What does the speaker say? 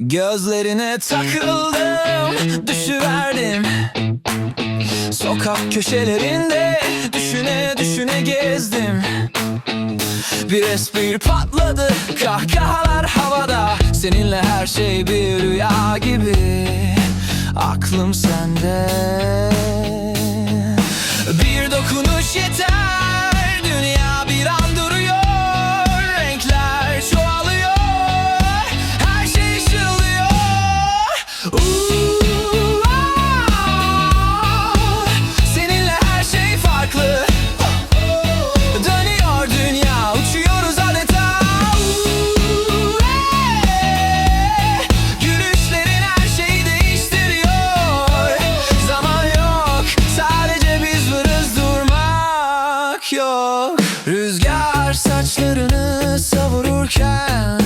Gözlerine takıldım Düşüverdim. Sokak köşelerinde Düşüne düşüne gezdim. Bir espri patladı Kahkahalar havada. Seninle her şey bir rüya gibi. Aklım sende. Bir dokunuş yeter Rüzgar saçlarını savururken